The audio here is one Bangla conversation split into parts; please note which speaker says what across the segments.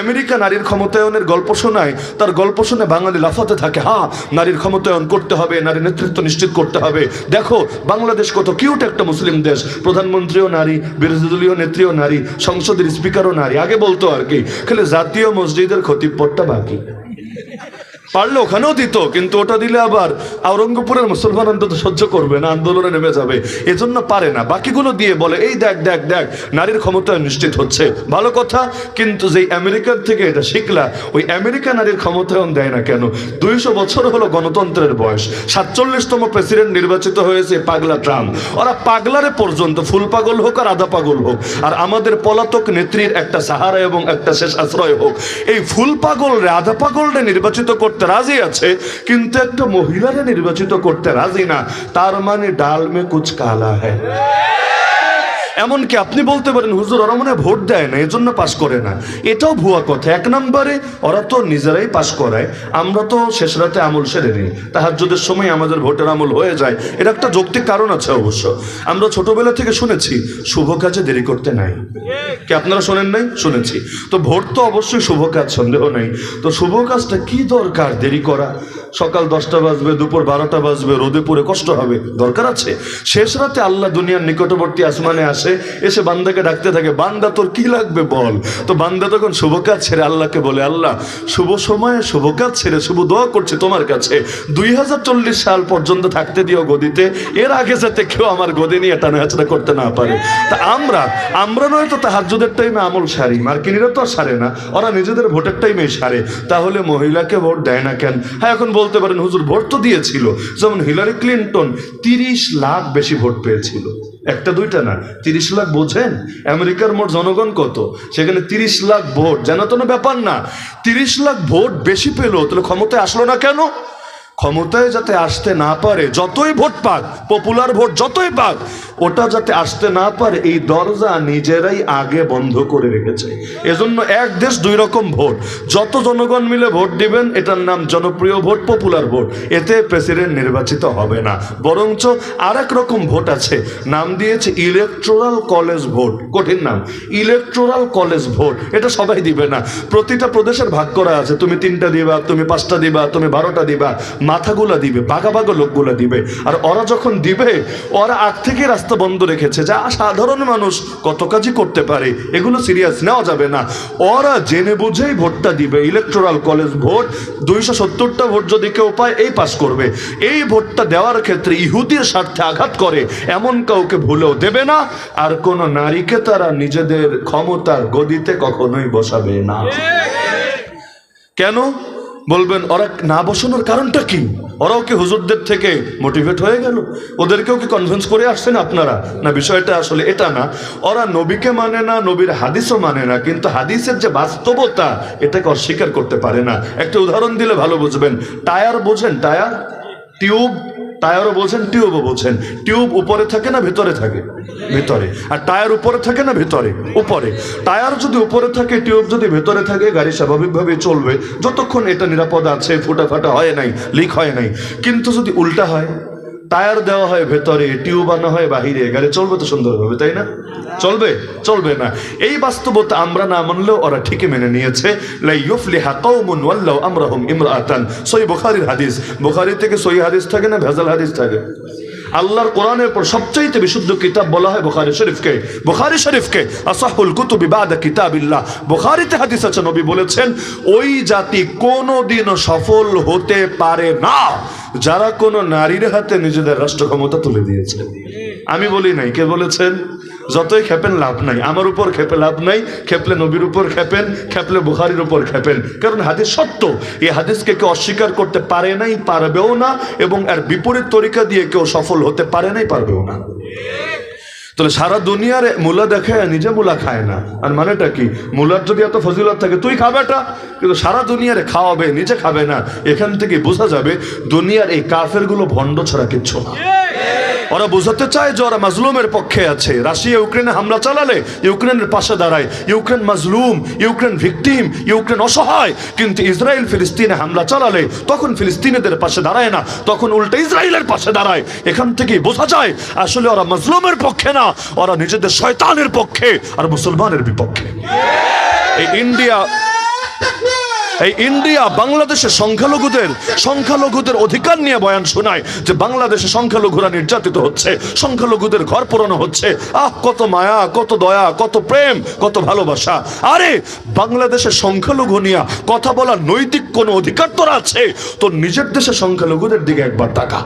Speaker 1: আমেরিকা নারীর ক্ষমতায়নের গল্প শোনায়, তার গল্প শুনে বাঙালি লাফাতে থাকে। হ্যাঁ নারীর ক্ষমতায়ন করতে হবে, নারী নেতৃত্ব নিশ্চিত করতে হবে। দেখো, বাংলাদেশ কত কিউট একটা মুসলিম দেশ। প্রধানমন্ত্রীও নারী, বিরোধী দলীয় নেত্রীও নারী, সংসদের স্পিকারও নারী। আগে বলতো আর কি, খালি জাতীয় মসজিদের ক্ষতিপটটা বাকি। পারলে ওখানেও দিত, কিন্তু ওটা দিলে আবার আওরঙ্গপুরের মুসলমান অন্তত সহ্য করবে না, আন্দোলনে নেমে যাবে। এজন্য পারে না। বাকিগুলো দিয়ে বলে, এই দেখ দেখ দেখ, নারীর ক্ষমতায়ন নিশ্চিত হচ্ছে। ভালো কথা, কিন্তু যেই আমেরিকার থেকে এটা শিখলা, ওই আমেরিকা নারীর ক্ষমতায়ন দেয় না কেন? দুইশো বছর হলো গণতন্ত্রের বয়স। সাতচল্লিশতম প্রেসিডেন্ট নির্বাচিত হয়েছে পাগলা ট্রাম্প। ওরা পাগলারে পর্যন্ত, ফুল পাগল হোক আর আধা পাগল হোক, আর আমাদের পলাতক নেত্রীর একটা সাহারা এবং একটা শেষ আশ্রয় হোক। এই ফুল পাগল রে আধা পাগল রে নির্বাচিত করতে রাজি আছে, কিন্তু একটা মহিলারা নির্বাচিত করতে রাজি না, তার মানে ডালমে কুচ কালা হ্যায় এমনকি আপনি বলতে পারেন, হুজুর, ওরা মনে ভোট দেয় না, এজন্য পাশ করে না। এটাও ভুয়া কথা। এক নম্বরে, ওরা তো নিজেরাই পাশ করায়। আমরা তো শেষ রাতে আমল সেরে নিই। তাহাজ্জুদের সময় আমাদের ভোটের আমল হয়ে যায়। এটা একটা যৌক্তিক কারণ আছে অবশ্য। আমরা ছোটবেলা থেকে শুনেছি, শুভ কাজে দেরি করতে নাই। কি আপনারা শোনেন নাই? শুনেছি। তো ভোট তো অবশ্যই শুভ কাজ, সন্দেহ নেই। তো শুভ কাজটা কি দরকার দেরি করা? সকাল দশটা বাজবে, দুপুর বারোটা বাজবে, রোদে পুরে কষ্ট হবে। দরকার আছে? শেষ রাতে আল্লাহ দুনিয়ার নিকটবর্তী আসমানে আসে এসে বান্দাকে ডাকতে থাকে, বান্দা, তোর কি লাগবে বল? তো বান্দা তখন শুভ কাজ ছেড়ে আল্লাহকে বলে, আল্লাহ, শুভ সময়ে শুভ কাজ ছেড়ে শুভ দোয়া করছে তোমার কাছে। দুই হাজার চল্লিশ সাল পর্যন্ত থাকতে দিও গদিতে, এর আগে যাতে কেউ আমার গদি নিয়ে টানাহাচড়া করতে না পারে। তা আমরা আমরা নয় তো তাহাজুদের টাইমে আমল সারি, মার্কিনিরা তো সারে না, ওরা নিজেদের ভোটের টাইমে সারে। তাহলে মহিলাকে ভোট দেয় না কেন? হ্যাঁ এখন বলতে পারেন, হুজুর, ভোট তো দিয়েছিল, যেমন হিলারি ক্লিন্টন তিরিশ লাখ বেশি ভোট পেয়েছিল। একটা দুইটা না, তিরিশ লাখ বোঝেন? আমেরিকার মোট জনগণ কত? সেখানে তিরিশ লাখ ভোট। যেন তো ব্যাপার না, তিরিশ লাখ ভোট বেশি পেল, তাহলে ক্ষমতায় আসলো না কেন? ক্ষমতায় যাতে আসতে না পারে, যতই ভোট পাক পপুলার ভোট যতই পাক, ওটা যাতে আসতে না পারে, এই দরজা নিজেরাই আগে বন্ধ করে রেখেছে। এজন্য এক দেশ দুই রকম ভোট। যত জনগণ মিলে ভোট দিবেন, এটার নাম জনপ্রিয় ভোট পপুলার ভোট। এতে প্রেসিডেন্ট নির্বাচিত হবে না। বরঞ্চ আর এক রকম ভোট আছে, নাম দিয়েছে ইলেকট্রাল কলেজ ভোট। কঠিন নাম। Electoral college vote. এটা সবাই দিবে না। প্রতিটা প্রদেশের ভাগ করা আছে। তুমি তিনটা দিবা, তুমি পাঁচটা দিবা, তুমি বারোটা দিবা। মাথাগুলা দিবে বাঘা বাঘা লোকগুলা দিবে। আর ওরা যখন দিবে, ওরা আগ থেকে রাস্তা বন্ধ রেখেছে যা সাধারণ মানুষ কত কাজই করতে পারে, এগুলো সিরিয়াস নেওয়া যাবে না। ওরা জেনে বুঝেই ভোটটা দিবে, ইলেকট্রাল কলেজ ভোট, দুইশো সত্তরটা ভোট যদি কেউ পায়, এই পাস করবে। এই ভোটটা দেওয়ার ক্ষেত্রে ইহুদির স্বার্থে আঘাত করে, এমন কাউকে ভুলেও দেবে না, আর কোন নারীকে তারা নিজেদের ক্ষমতার গদিতে কখনোই বসাবে না। কেন? বলবেন, ওরা না বসানোর কারণটা কি? ওরাও কি হুজুরদের থেকে মোটিভেট হয়ে গেল? ওদেরকেও কি কনভিন্স করে আসছেন আপনারা? না, বিষয়টা আসলে এটা না। ওরা নবীকে মানে না, নবীর হাদিসও মানে না, কিন্তু হাদিসের যে বাস্তবতা, এটাকে অস্বীকার করতে পারে না। একটা উদাহরণ দিলে ভালো বুঝবেন। টায়ার বোঝেন, টায়ার? টিউব? টায়ারও বলছেন, টিউবও বলছেন। টিউব উপরে থাকে না ভেতরে থাকে? ভেতরে। আর টায়ার উপরে থাকে না ভেতরে? উপরে। টায়ার যদি উপরে থাকে, টিউব যদি ভেতরে থাকে, গাড়ি স্বাভাবিকভাবে চলবে। যতক্ষণ এটা নিরাপদ আছে ফুটা ফাটা হয় নাই লিক হয় নাই। কিন্তু যদি উল্টা হয় টায়ার দেওয়া হয় ভেতরে, টিউব আনা হয় বাহিরে। গাড়ি চলবে তো সুন্দরভাবে, তাই না? চলবে? চলবে না। এই বাস্তবতা আমরা না মানলেও ওরা ঠিকই মেনে নিয়েছে। হাদিস। বুখারী থেকে সহি হাদিস থাকে না ভেজাল হাদিস থাকে? আল্লাহর কোরআনের পর সবচাইতে বিশুদ্ধ কিতাব বলা হয় বুখারী শরীফকে। বুখারী শরীফকে আসাহুল কুতুবি বাদা কিতাবিল্লাহ। বুখারীতে হাদিস আছে, নবী বলেছেন, ওই জাতি কোনোদিনও সফল হতে পারে না। যারা কোনো নারীর হাতে নিজেদের রাষ্ট্র ক্ষমতা তুলে দিয়েছে। আমি বলি নাই, কে বলেছেন? যতই খেপেন, লাভ নাই। আমার উপর খেপে লাভ নাই, খেপলে নবীর উপর খেপেন, খেপলে বুহারির উপর খেপেন। কারণ হাদিস সত্য, এই হাদিসকে কেউ অস্বীকার করতে পারে নাই, পারবেও না, এবং এর বিপরীত তরিকা দিয়ে কেউ সফল হতে পারে নাই, পারবেও না। তাহলে সারা দুনিয়ার মূলা দেখে নিজে মূলা খায় না। আর মানেটা কি? মূলার যদি এত ফজিলত থাকে, তুই খাবেটা কিন্তু সারা দুনিয়ারে খাওয়াবে, নিজে খাবে না। এখান থেকে বোঝা যাবে, দুনিয়ার এই কাফেরগুলো ভণ্ড ছড়া কিচ্ছু না। ওরা বোঝাতে চায় যে ওরা মাজলুমের পক্ষে আছে। রাশিয়া ইউক্রেনে হামলা চালালে ইউক্রেনের পাশে দাঁড়ায়। ইউক্রেন মাজলুম, ইউক্রেন ভিকটিম, ইউক্রেন অসহায়। কিন্তু ইসরায়েল ফিলিস্তিনে হামলা চালালে তখন ফিলিস্তিনিদের পাশে দাঁড়ায় না, তখন উল্টে ইসরায়েলের পাশে দাঁড়ায়। এখান থেকেই বোঝা যায়, আসলে ওরা মাজলুমের পক্ষে না, ওরা নিজেদের শয়তানের পক্ষে আর মুসলমানের বিপক্ষে। এই ইন্ডিয়া এই ইন্ডিয়া বাংলাদেশের সংখ্যালঘুদের সংখ্যালঘুদের অধিকার নিয়ে বয়ান শোনায় যে বাংলাদেশে সংখ্যালঘুরা নির্যাতিত হচ্ছে, সংখ্যালঘুদের ঘর পোড়ানো হচ্ছে। আহ, কত মায়া, কত দয়া, কত প্রেম, কত ভালোবাসা। আরে বাংলাদেশের সংখ্যালঘু নিয়ে কথা বলার নৈতিক কোনো অধিকার তোর আছে? তোর নিজের দেশে সংখ্যালঘুদের দিকে একবার তাকা।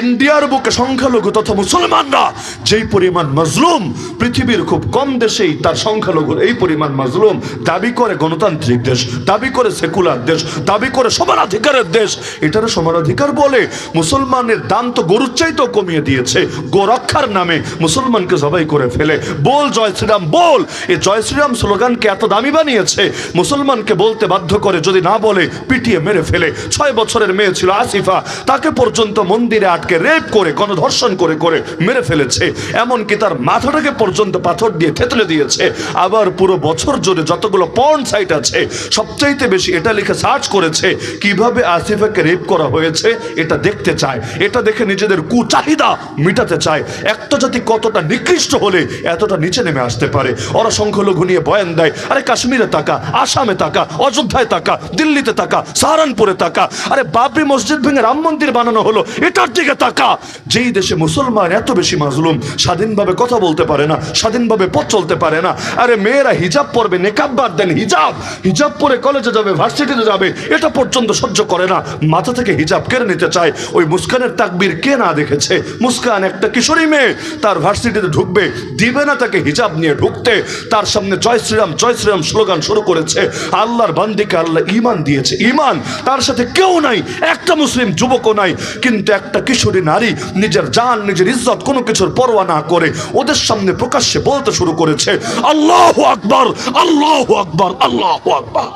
Speaker 1: ইন্ডিয়ার বুকে সংখ্যালঘু তথা মুসলমানরা, যেই পরিমাণ মজলুম, পৃথিবীর খুব কম দেশেই তার সংখ্যালঘুর এই পরিমাণ মজলুম দাবি করে গণতান্ত্রিক দেশ, দাবি করে সেকুলার দেশ, দাবি করে সমান অধিকারের দেশ। এটারও সমান অধিকার বলে মুসলমানের দাম তো গরুর চাইতেও কমিয়ে দিয়েছে। গোরক্ষার নামে মুসলমানকে জবাই করে ফেলে। বল, জয় শ্রীরাম, বল। এই জয় শ্রীরাম স্লোগানকে এত দামি বানিয়েছে, মুসলমানকে বলতে বাধ্য করে যদি না বলে, পিটিয়ে মেরে ফেলে। ছয় বছরের মেয়ে ছিল আসিফা। তাকে পর্যন্ত মন্দিরে আটকে রেপ করে, গণধর্ষণ করে করে মেরে ফেলেছে। এমনকি তার মাথাটাকে পর্যন্ত পাথর দিয়ে থেতলে দিয়েছে। আবার পুরো বছর জুড়ে যতগুলো পর্ন সাইট আছে, সবচাইতে বেশি এটা লিখে সার্চ করেছে, কীভাবে আসিফাকে রেপ করা হয়েছে, এটা দেখতে চায়। এটা দেখে নিজেদের কুচাহিদা মিটাতে চায়। একটা জাতি কতটা নিকৃষ্ট হলে এতটা নিচে নেমে আসতে পারে। ওরা সংখ্যালঘু নিয়ে বয়ান দেয়, আরে কাশ্মীরে তাকা, আসামে তাকা, অযোধ্যায় তাকা, দিল্লিতে তাকা, সাহারানপুরে তাকা। আরে বাবরি মসজিদ ভেঙে রাম মন্দির বানানো হলো, এটার দিকে তাকা। যেই দেশে মুসলমান এত বেশি মাজলুম, স্বাধীনভাবে কথা বলতে পারে না, স্বাধীনভাবে পথ চলতে পারে না। আরে মেয়েরা হিজাব পরবে, নেকাব বাদ দেন, হিজাব। হিজাব পরে কলেজে যাবে, ভার্সিটিতে যাবে, এটা পর্যন্ত সহ্য করে না। মাথা থেকে হিজাব কেড়ে নিতে চায়, ওই মুস্কানের তাকবীর কে না দেখেছে? মুস্কান একটা কিশোরী মেয়ে, তার ভার্সিটিতে ঢুকবে, দিবে না তাকে হিজাব নিয়ে ঢুকতে। তার সামনে জয় শ্রীরাম জয় শ্রীরাম স্লোগান শুরু করেছে। আল্লাহর বান্দিকে আল্লাহ ইমান দিয়েছে ইমান তার সাথে কেউ নাই, একটা মুসলিম যুবকও নাই, কিন্তু একটা কিশোরী নারী, নিজের জান, নিজের ইজ্জত কোনো কিছুর পরোয়া না করে ওদের সামনে প্রকাশ্যে বলতে শুরু করেছে, আল্লাহ আকবর আল্লাহ আকবর আল্লাহ আকবর।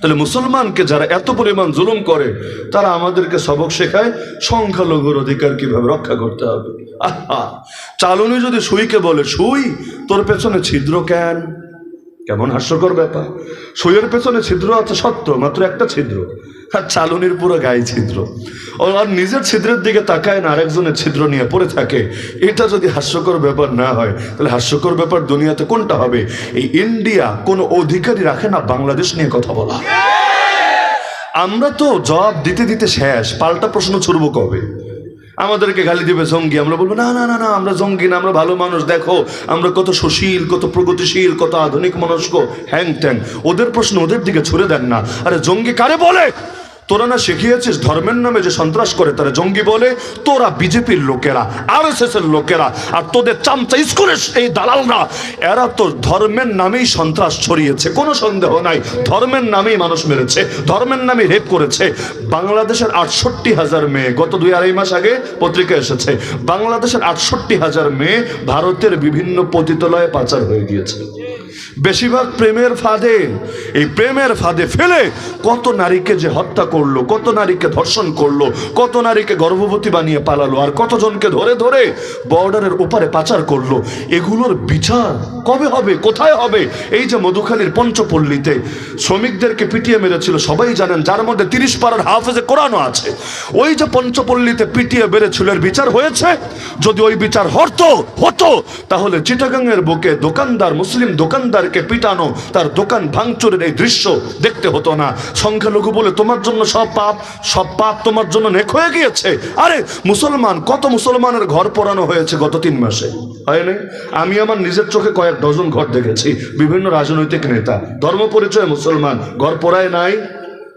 Speaker 1: তাহলে মুসলমানকে যারা এত পরিমাণ জুলুম করে, তারা আমাদেরকে সবক শেখায়, সংখ্যালঘুর অধিকার কীভাবে রক্ষা করতে হবে। আহা, চালনি যদি সুইকে বলে, সুই, তোর পেছনে ছিদ্র কেন? কেমন হাস্যকর ব্যাপার। সুইয়ের পেছনে ছিদ্র আছে সত্য, মাত্র একটা ছিদ্র। আর চালনির পুরো গায়ে ছিদ্র। আর নিজের ছিদ্রের দিকে তাকায় না, আরেকজনের ছিদ্র নিয়ে পড়ে থাকে। এটা যদি হাস্যকর ব্যাপার না হয়, তাহলে হাস্যকর ব্যাপার দুনিয়াতে কোনটা হবে? এই ইন্ডিয়া কোনো অধিকারী রাখে না বাংলাদেশ নিয়ে কথা বলা? আমরা তো জবাব দিতে দিতে শেষ, পাল্টা প্রশ্ন ছুড়বো কবে? আমাদেরকে গালি দিবে জঙ্গি। আমরা বলব, না না না না, আমরা জঙ্গি না, আমরা ভালো মানুষ, দেখো, আমরা কত সুশীল, কত প্রগতিশীল, কত আধুনিক মনস্ক হ্যাং ট্যাং ওদের প্রশ্ন ওদের দিকে ছুড়ে দেন না। আরে জঙ্গি কারে বলে? তোরা না শিখিয়েছিস ধর্মের নামে যে সন্ত্রাস করে, তারা জঙ্গি বলে, তোরা বিজেপির লোকেরা আর এস এর লোকেরা, আর তোদের চামচা স্কুলের এই দালালরা, এরা তো ধর্মের নামেই সন্ত্রাস ছড়িয়েছে, কোনো সন্দেহ নাই। ধর্মের নামেই মানুষ মেরেছে, ধর্মের নামে রেপ করেছে। বাংলাদেশের আটষট্টি হাজার মেয়ে, গত দুই আড়াই মাস আগে পত্রিকা এসেছে, বাংলাদেশের আটষট্টি হাজার মেয়ে ভারতের বিভিন্ন পতিতলয়ে পাচার হয়ে গিয়েছে। বেশিরভাগ প্রেমের ফাঁদে, এই প্রেমের ফাঁদে ফেলে কত নারীকে যে হত্যা করল, কত নারীকে ধর্ষণ করল, কত নারীকে গর্ভবতী বানিয়ে পালালো, আর কতজনকে ধরে ধরে বর্ডারের ওপারে পাচার করল, এগুলোর বিচার কবে হবে, কোথায় হবে? এই যে মধুখালীর পঞ্চপল্লীতে শ্রমিকদেরকে পিটিয়ে মেরেছিল, সবাই জানেন, যার মধ্যে তিরিশ পাড়ার হাফেজে কোরআনও আছে। ওই যে পঞ্চপল্লীতে পিটিয়ে বেড়েছিল এর বিচার হয়েছে? যদি ওই বিচার হতো হতো, তাহলে চিটাগাংয়ের বুকে দোকানদার, মুসলিম দোকানদারকে পিটানো, তার দোকান ভাঙচুরের এই দৃশ্য দেখতে হতো না। সংখ্যালঘু বলে, তোমার জন্য সব পাপ সব পাপ তোমার জন্য নেক হয়ে গিয়েছে। আরে, মুসলমান, কত মুসলমানের ঘর পড়ানো হয়েছে গত তিন মাসে? হয়নি আমি আমার নিজের চোখে কয়েক ডজন ঘর দেখেছি। বিভিন্ন রাজনৈতিক নেতা, ধর্ম পরিচয় মুসলমান, ঘর পড়ায় নাই।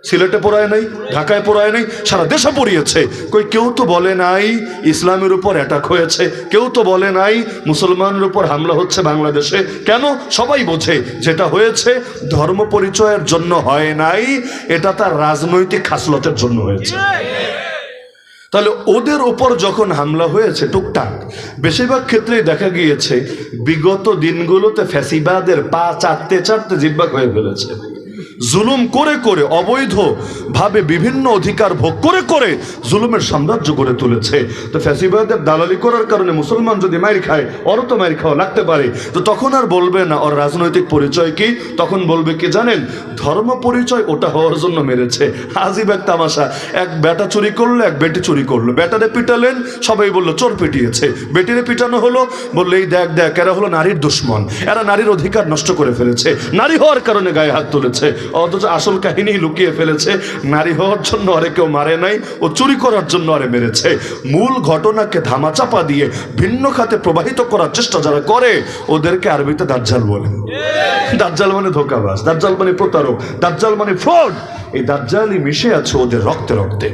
Speaker 1: সিলেটে পড়ায় নাই, ঢাকায় পড়ায় নাই, সারা দেশে পড়িয়েছে। কই, কেউ তো বলে নাই ইসলামের উপর অ্যাটাক হয়েছে, কেউ তো বলে নাই মুসলমানের উপর হামলা হচ্ছে বাংলাদেশে। কেন? সবাই বোঝে, যেটা হয়েছে ধর্ম পরিচয়ের জন্য হয় নাই, এটা তার রাজনৈতিক খাসলতের জন্য হয়েছে। তাহলে ওদের ওপর যখন হামলা হয়েছে টুকটাক, বেশিরভাগ ক্ষেত্রেই দেখা গিয়েছে বিগত দিনগুলোতে ফ্যাসিবাদের পা চাটতে চাটতে জিব্বাক হয়ে ফেলেছে। জুলুম করে করে অবৈধ ভাবে বিভিন্ন অধিকার ভোগ করে করে জুলুমের সাম্রাজ্য গড়ে তুলেছে। তো ফ্যাসিবাদের দালালি করার কারণে মুসলমান যদি মাইর খায়, ওরও তো মাইর খাওয়া লাগতে পারে। তো তখন আর বলবে না, ওর রাজনৈতিক পরিচয় কি? তখন বলবে কি জানেন, ধর্ম পরিচয় ওটা হওয়ার জন্য মেরেছে। আজিব এক তামাশা। এক বেটা চুরি করল, এক বেটি চুরি করল। বেটারে পিটালেন, সবাই বলল, চোর পিটিয়েছে। বেটিরে পিটানো হলো, বলল, এই দেখ দেখ, এরা হলো নারীর দুশ্মন। এরা নারীর অধিকার নষ্ট করে ফেলেছে। নারী হওয়ার কারণে গায়ে হাত তুলেছে। অথচ আসল কাহিনী লুকিয়ে ফেলেছে। নারী হওয়ার জন্য আরে কেউ মারে নাই ও চুরি করার জন্য আরে মেরেছে। মূল ঘটনাকে ধামাচাপা দিয়ে ভিন্ন খাতে প্রবাহিত করার চেষ্টা যারা করে, ওদেরকে আরবিতে দাজ্জাল বলে। দাজ্জাল মানে ধোকাবাজ, দাজ্জাল মানে প্রতারক, দাজ্জাল মানে ফ্রড। এই দাজ্জালই মিশে আছে ওদের রক্তে রক্তে।